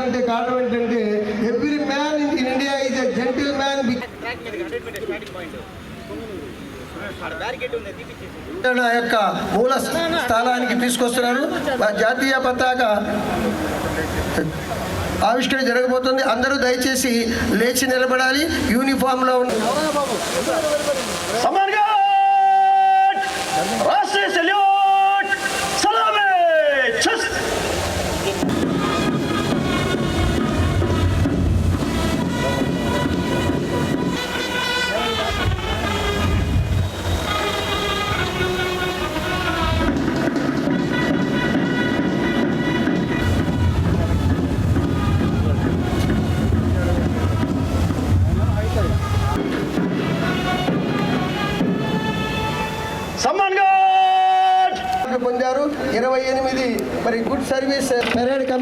ఉన్నారంటే కారణం ఏంటంటే every man in India is a gentleman యొక్క మూల స్థానానికి తీసుకొస్తున్నారు. ఆ జాతీయ పతాక ఆవిష్కరణ జరగబోతుంది. అందరూ దయచేసి లేచి నిలబడాలి. యూనిఫామ్లో ఉన్న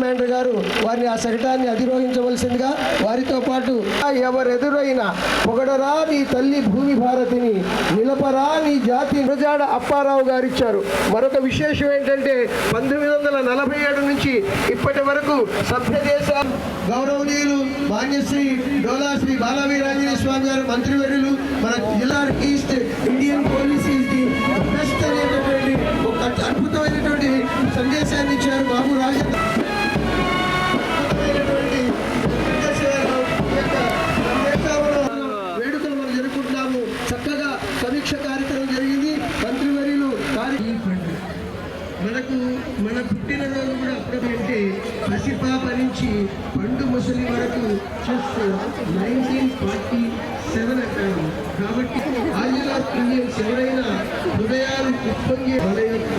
కమాండర్ గారు వారిని ఆ శకటాన్ని అధిరోహించవలసిందిగా వారితో పాటు ఎవరెదురైనా పొగడరా నీ తల్లి భూమి భారతిని నిలపరా నీ జాతి ప్రజాడ అప్పారావు గారు ఇచ్చారు మరొక విశేషం ఏంటంటే పంతొమ్మిది వందల నలభై ఏడు నుంచి ఇప్పటి వరకు సభ్య దేశాలు గౌరవనీయులు మాన్యశ్రీ డోలాశ్రీ బాలవీరాంజనేయ స్వామి గారు మంత్రివర్యులు మన జిల్లా ఈస్ట్ పసిపాప నుంచి పండు ముసలి వరకు చెస్ నైన్టీన్ ఫార్టీ సెవెన్ అంటారు కాబట్టి ఆంజలా ఇండియన్స్ ఎవరైనా హృదయాలు ఉప్పొంగే మన యొక్క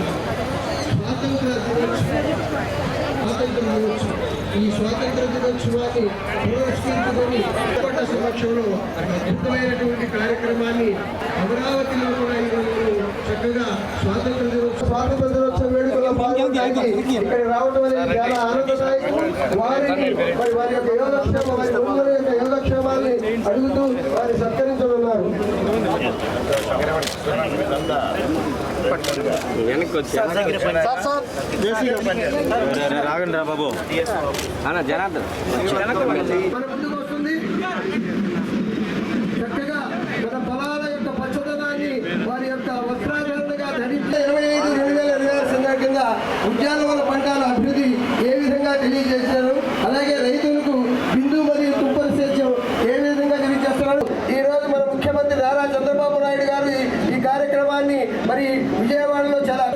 స్వాతంత్ర దినోత్సవం స్వాతంత్ర దినోత్సవం ఈ స్వాతంత్ర దినోత్సవాన్ని పురస్కరించుకొని కోట సమక్షంలో అద్భుతమైనటువంటి కార్యక్రమాన్ని అమరావతిలో కూడా ఈరోజు చక్కగా స్వాతంత్ర దినోత్సవ స్వాతంత్ర వేడుకల్లో పాల్గొనడానికి ఇక్కడ రావడం అనేది చాలా ఆనందదాయకం. వారిని మరి వారి యొక్క యోగక్షేమ వారి గురువుల యొక్క యోగక్షేమాన్ని అడుగుతూ వారి సత్కరించనున్నారు. రాగండి రా బాబు. అన్న జనార్దన్ మన ముందుకు వస్తుంది చక్కగా మన పొలాల యొక్క పచ్చదనాన్ని వారి యొక్క వస్త్రాధారణగా ధరించి ఇరవై ఐదు రెండు వేల ఇరవై ఆరు సంఘటన కింద ఉద్యానవన పంటల అభివృద్ధి ఏ పంపిణీ చేశారు. అలాగే రైతులకు బిందు మరియు తుప్పల సేద్యం ఏ విధంగా తెలియజేస్తున్నారు ఈ రోజు మన ముఖ్యమంత్రి నారా చంద్రబాబు నాయుడు గారు ఈ కార్యక్రమాన్ని మరి విజయవాడలో చాలా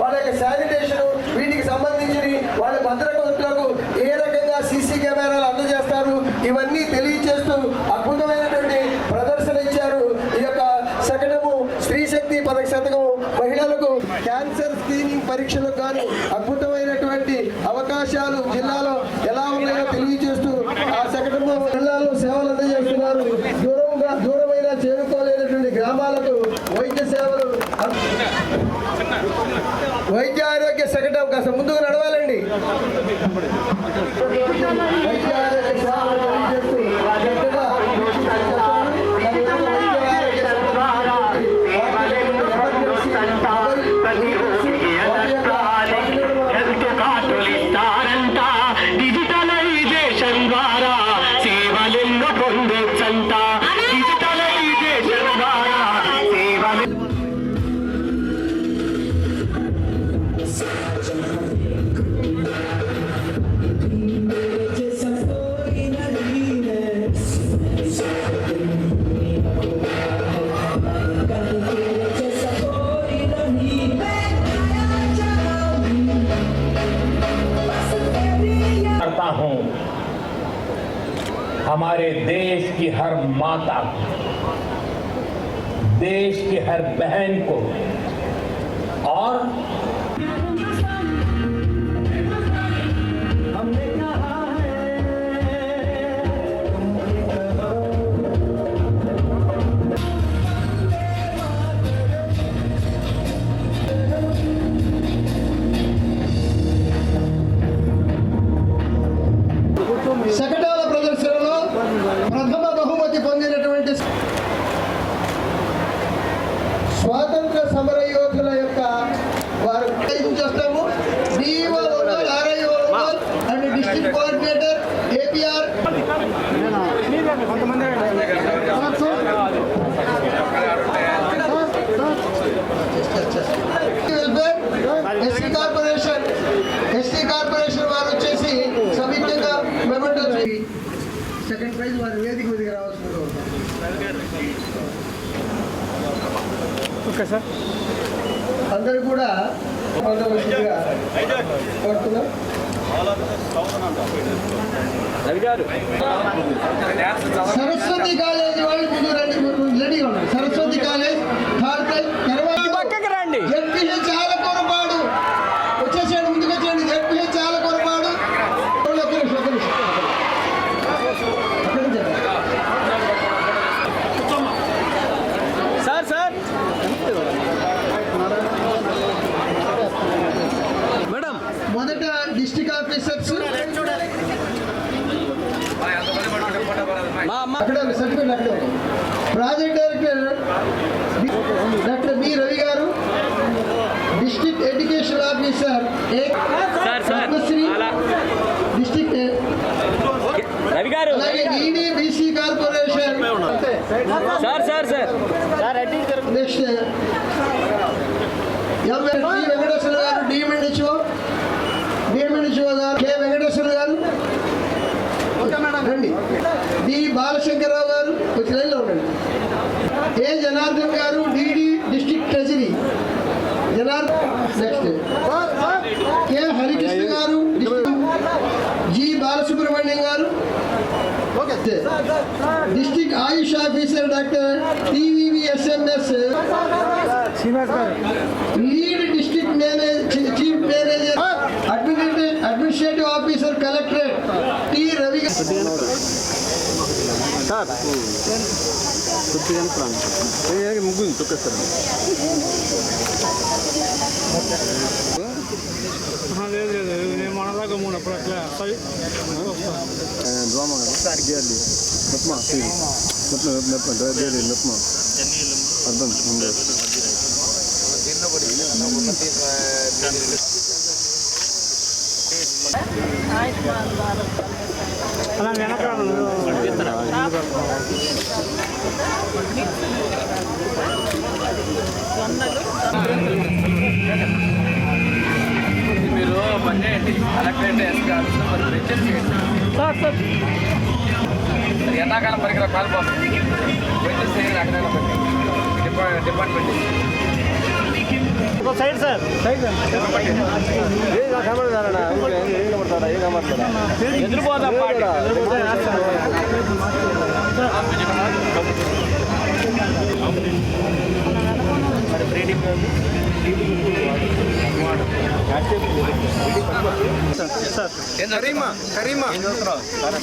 వాళ్ళ యొక్క శానిటేషన్ వీటికి సంబంధించి వాళ్ళ భద్రతలకు ఏ రకంగా సీసీ కెమెరాలు అందజేస్తారు ఇవన్నీ తెలియజేస్తూ అద్భుతమైనటువంటి ప్రదర్శన ఇచ్చారు ఈ యొక్క శకటము స్త్రీ శక్తి పదక శతకం మహిళలకు క్యాన్సర్ స్క్రీనింగ్ పరీక్షలకు గాను అద్భుతమైనటువంటి అవకాశాలు జిల్లాలో ఎలా ఉన్నాయో తెలియజేస్తూ ఆ శకటము జిల్లాలో సేవలు అందజేస్తున్నారు దూరంగా దూరమైన చేరుకోలేనటువంటి గ్రామాలకు వైద్య సేవలు అం- వైద్య ఆరోగ్య సెక్రటరీ అవకాశం. ముందుకు నడవాలండి. వైద్య ఆరోగ్య हमारे देश की हर माता को, देश की हर बहन को ఎస్సీ కార్పొరేషన్ వారు వచ్చేసి సమీక్షంగా మెమెంట్ సెకండ్ ప్రైజ్ వారి వేదిక మీదకి రావాల్సింది ఓకే సార్. అందరూ కూడా సరస్వతి కాలేజ్ వాళ్ళు ముందు రెడీగా ఉన్నారు Saraswathi college third మా అమ్మ అక్కడ సర్టిఫికెట్ అక్కడ ఉంది. Project director doctor B Ravi garu district education officer A sir sir Padmasri అలా డిస్ట్రిక్ట్ రవి గారు అలాగే ED BC corporation sir sir sir next ML T Venkateswara garu DMNHO DMNHO గారు A Janardhan garu DD district treasury Janardhan next K Harikrishna garu G Balasubrahmanyam garu district AYUSH officer doctor TVV SMS lead district manager chief manager administrative administrative officer collectorate T Ravi 굵직한 프랑 여기 묵은 똑같더라 ಮನದಾಗ ಮೂಲ ಪ್ರಕ್ಲ ಸರಿ draw ಮಾಡಿ ಗೇಲಿ ಲಪ್ಮಾ ಸರಿ ಲಪ್ಮ ಲಪ್ಮ ಗೇಲಿ ಲಪ್ಮ ಅರ್ಧ ಮುಂದೆ అలా వెనక మీరు పని చేయండి కలెక్టరేట్ ఎస్పీ మరి రిచెస్ చేయండి ఎండాకాలం పరికర కాలిపోతుంది రిచెస్ చేయండి అక్కడ department department side sir. Side ఎదురుపోదాం party. Karima Karima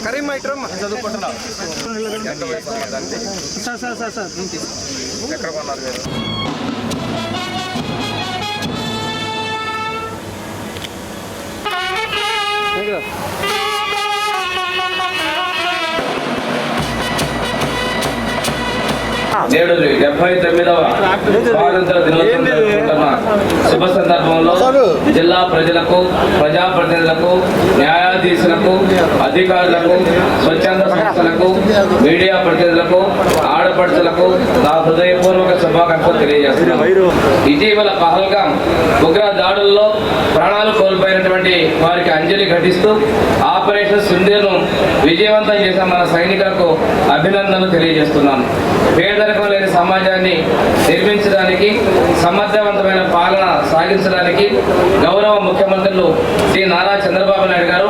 Karima ఇట్రమ్మా చదువుకుంటున్నావు సార్ సార్ సార్ సార్. ఎక్కడ కొన్నారు మీరు నేడు డెబ్బై తొమ్మిదవ స్వాతంత్ర దినోత్సవం శుభ సందర్భంలో జిల్లా ప్రజలకు ప్రజాప్రతినిధులకు న్యాయాధీశులకు అధికారులకు స్వచ్ఛంద సంస్థలకు మీడియా ప్రతినిధులకు ఆడపడుచులకు నా హృదయపూర్వక శుభాకాంక్షలు తెలియజేస్తున్నాను. ఇటీవల పహల్గాం ఉగ్ర దాడుల్లో ప్రాణాలు కోల్పోయినటువంటి వారికి అంజలి ఘటిస్తూ ఆపరేషన్ సింధును విజయవంతం చేసిన మన సైనికులకు అభినందనలు తెలియజేస్తున్నాను. పేదరికం లేని సమాజాన్ని నిర్మించడానికి సమర్థవంతమైన పాలన సాగించడానికి గౌరవ ముఖ్యమంత్రులు శ్రీ నారా చంద్రబాబు నాయుడు గారు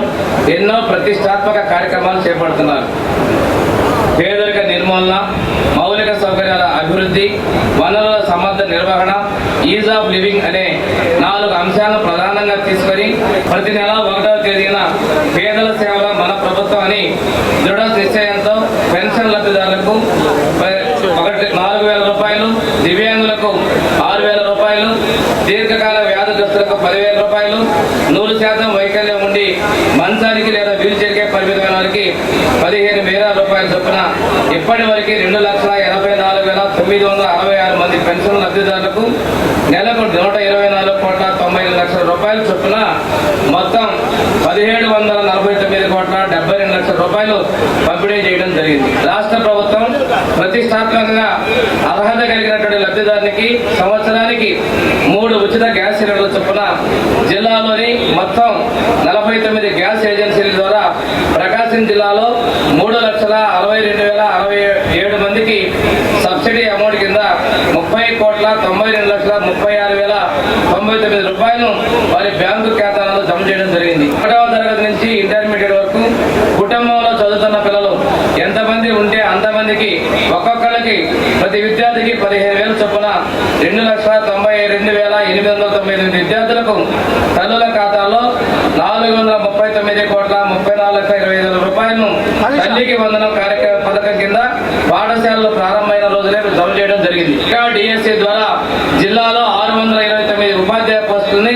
ఎన్నో ప్రతిష్టాత్మక కార్యక్రమాలు చేపడుతున్నారు. పేదరిక నిర్మూలన మౌలిక సౌకర్యాల అభివృద్ధి ప్రతి నెల ఒకటవ తేదీన పేదల సేవల మన ప్రభుత్వం అని దృఢ నిశ్చయంతో పెన్షన్ లబ్ధిదారులకు ఒకటి నాలుగు వేల రూపాయలు దివ్యాంగులకు ఆరు వేల రూపాయలు దీర్ఘకాల వ్యాధిగ్రస్తులకు పదివేల రూపాయలు నూరు శాతం వైకల్యం ఉండి మంచానికి లేదా వీలు చైర్కే పరిమితమైన వారికి పదిహేను వేల రూపాయల చొప్పున ఇప్పటి వరకు రెండు లక్షల ఎనభై నాలుగు వేల తొమ్మిది వందల అరవై పెన్షన్ లబ్ధిదారులకు నెలకు నూట ఇరవై నాలుగు కోట్ల తొంభై లక్షల రూపాయల చొప్పున మొత్తం పదిహేడు వందల నలభై తొమ్మిది కోట్ల డెబ్బై రెండు లక్షల రూపాయలు పంపిణీ చేయడం జరిగింది. రాష్ట్ర ప్రభుత్వం ప్రతిష్టాత్మకంగా అర్హత కలిగినటువంటి లబ్ధిదారునికి సంవత్సరానికి మూడు ఉచిత గ్యాస్ సిలిండర్ల చొప్పున జిల్లాలోని మొత్తం నలభై తొమ్మిది గ్యాస్ ఏజెన్సీల ద్వారా ప్రకాశం జిల్లాలో మూడు లక్షల అరవై రెండు వేల అరవై ఏడు మందికి సబ్సిడీ అమౌంట్ కింద కింద ముప్పై కోట్ల తొంభై రెండు లక్షల ముప్పై ఆరు వేల తొంభై తొమ్మిది రూపాయలను వారి బ్యాంకు ఖాతాలలో జమ చేయడం జరిగింది ఒకటవ తరగతి నుంచి ఇంటర్మీడియట్ వరకు కుటుంబంలో చదువుతున్న పిల్లలు ఎంతమంది ఉంటే అంతమందికి ఒక్కొక్కరికి ప్రతి విద్యార్థికి పదిహేను వేల చొప్పున రెండు లక్షల తొంభై రెండు వేల ఎనిమిది వందల తొంభై ఎనిమిది విద్యార్థులకు తల్లుల ఖాతాలో నాలుగు వందల ముప్పై తొమ్మిది కోట్ల ముప్పై నాలుగు లక్షల ఇరవై ఐదు వేల రూపాయలను తల్లికి వందనం కార్యక్రమ పథకం కింద పాఠశాలలు ప్రారంభమైన జమ చేయడం జరిగింది. ఇక డిఎస్సి ద్వారా జిల్లాలో ఆరు వందల ఇరవై తొమ్మిది ఉపాధ్యాయ పోస్టుల్ని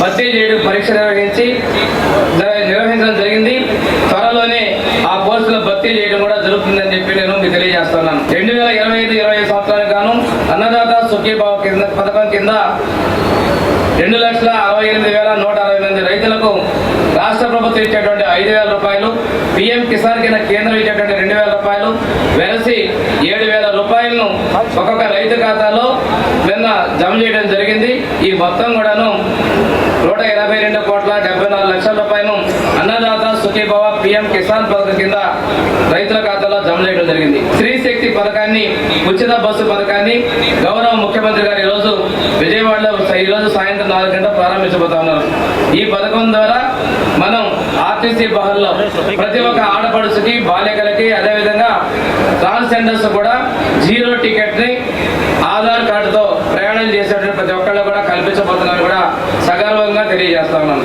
భర్తీ చేయడం పరీక్ష నిర్వహించి నిర్వహించడం జరిగింది. త్వరలోనే ఆ పోస్టులు భర్తీ చేయడం కూడా జరుగుతుందని చెప్పి నేను మీకు తెలియజేస్తున్నాను. రెండు వేల ఇరవై ఐదు ఇరవై ఐదు సంవత్సరానికి గాను అన్నదాత సుఖీభావ కింద పథకం కింద రెండు లక్షల అరవై ఎనిమిది వేల నూట అరవై మంది రైతులకు రాష్ట్ర ప్రభుత్వం ఇచ్చేటువంటి ఐదు వేల రూపాయలు పిఎం కిసాన్ కింద కేంద్రం ఇచ్చేటువంటి రెండు వేల రూపాయలు వెలసి ఏడు వేల రూపాయలను ఒక్కొక్క రైతు ఖాతాలో నిన్న జమ చేయడం జరిగింది. ఈ మొత్తం కూడాను నూట ఎనభై రెండు కోట్ల డెబ్బై నాలుగు లక్షల రూపాయలను అన్నదాత సుఖీభవ పిఎం కిసాన్ పథకం కింద రైతుల ఖాతాలో జమ చేయడం జరిగింది. స్త్రీ శక్తి పథకాన్ని ఉచిత బస్సు పథకాన్ని గౌరవ ముఖ్యమంత్రి గారు ఈరోజు విజయవాడలో ఈ రోజు సాయంత్రం నాలుగు గంటలు ప్రారంభించబోతా ఉన్నారు. ఈ పథకం ద్వారా మనం ఆర్టీసీ బహల్లో ప్రతి ఒక్క ఆడపడుచుకి బాలికలకి అదేవిధంగా ట్రాన్స్జెండర్స్ కూడా జీరో టికెట్ని ఆధార్ కార్డుతో ప్రయాణం చేసేటువంటి ప్రతి ఒక్కళ్ళు కూడా కల్పించబోతున్నాను కూడా సగర్వంగా తెలియజేస్తా ఉన్నాను.